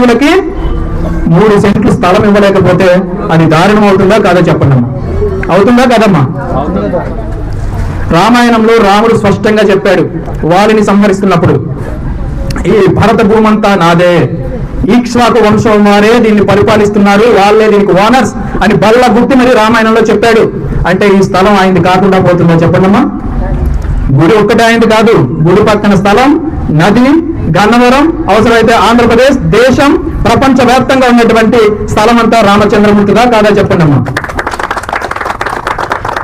హిందువులకి మూడు సెంట్లు స్థలం ఇవ్వలేకపోతే అది దారుణం అవుతుందా కాదా చెప్పండి అమ్మా. అవుతుందా కదమ్మా? రామాయణంలో రాముడు స్పష్టంగా చెప్పాడు వారిని సంహరిస్తున్నప్పుడు ఈ భరత భూమంతా నాదే. ఈక్ష్వాకు వంశం వారే దీన్ని పరిపాలిస్తున్నారు వాళ్ళే దీనికి ఓనర్స్ అని బల్ల గుర్తి మరి రామాయణంలో చెప్పాడు. అంటే ఈ స్థలం ఆయనది కాకుండా పోతుందా చెప్పండమ్మా? గుడి ఒక్కటే ఆయనది కాదు గుడి పక్కన స్థలం నది గన్నవరం అవసరమైతే ఆంధ్రప్రదేశ్ దేశం ప్రపంచ వ్యాప్తంగా ఉన్నటువంటి స్థలం అంతా రామచంద్రమూర్తిగా కాదా చెప్పండి అమ్మా.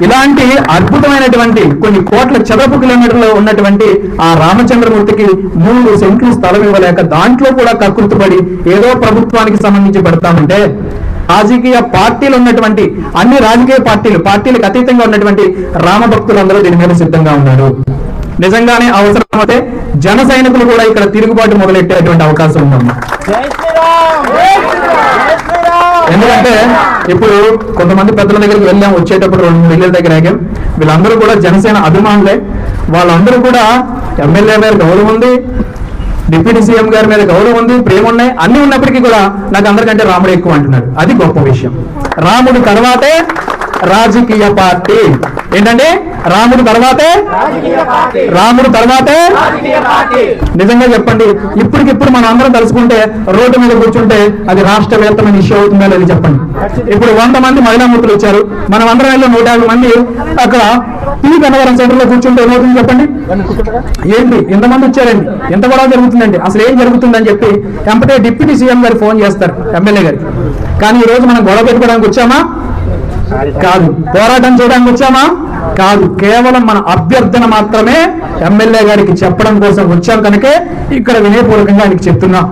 ఇలాంటి అద్భుతమైనటువంటి కొన్ని కోట్ల చదరపు కిలోమీటర్లు ఉన్నటువంటి ఆ రామచంద్రమూర్తికి మూడు సెంట్లు స్థలం ఇవ్వలేక దాంట్లో కూడా కకృతిపడి ఏదో ప్రభుత్వానికి సంబంధించి పెడతామంటే రాజకీయ పార్టీలు ఉన్నటువంటి అన్ని రాజకీయ పార్టీలు పార్టీలకు అతీతంగా ఉన్నటువంటి రామభక్తులందరూ దీని మీద సిద్ధంగా ఉన్నారు. నిజంగానే అవసరమైతే జన సైనికులు కూడా ఇక్కడ తిరుగుబాటు మొదలెట్టేటువంటి అవకాశం ఉందమ్మా. ఎందుకంటే ఇప్పుడు కొంతమంది పెద్దల దగ్గరికి వెళ్ళాం వచ్చేటప్పుడు రెండు మూడు ఇళ్ళ దగ్గర ఆగాం. వీళ్ళందరూ కూడా జనసేన అభిమానులే. వాళ్ళందరూ కూడా ఎమ్మెల్యే మీద గౌరవం ఉంది డిప్యూటీ సీఎం గారి మీద గౌరవం ఉంది ప్రేమ ఉన్నాయి. అన్ని ఉన్నప్పటికీ కూడా నాకు అందరికంటే రాముడు ఎక్కువ అంటున్నాడు. అది గొప్ప విషయం. రాముడు తర్వాతే రాజకీయ పార్టీ. ఏంటంటే రాముడు తర్వాతే? రాముడు తర్వాతే? నిజంగా చెప్పండి. ఇప్పటికిప్పుడు మనం అందరం తలుచుకుంటే రోడ్డు మీద కూర్చుంటే అది రాష్ట్ర వ్యాప్తమైన ఇష్యూ అవుతుందా లేదు చెప్పండి. ఇప్పుడు వంద మంది మహిళా మూర్తులు వచ్చారు. మనం అందరం వెళ్ళి నూట యాభై మంది అక్కడ ఈ గన్నవరం సెంటర్లో కూర్చుంటే ఏమవుతుంది చెప్పండి? ఏంటి? ఎంతమంది వచ్చారండి. ఎంత గొడవ జరుగుతుందండి. అసలు ఏం జరుగుతుందని చెప్పి ఎంపటే డిప్యూటీ సీఎం గారు ఫోన్ చేస్తారు ఎమ్మెల్యే గారికి. కానీ ఈ రోజు మనం గొడవ పెట్టుకోవడానికి వచ్చామా? కాదు. పోరాటం చేయడానికి వచ్చామా? కాదు. కేవలం మన అభ్యర్థన మాత్రమే ఎమ్మెల్యే గారికి చెప్పడం కోసం వచ్చాం కనుక ఇక్కడ వినయపూర్వకంగా ఆయనకి చెప్తున్నా.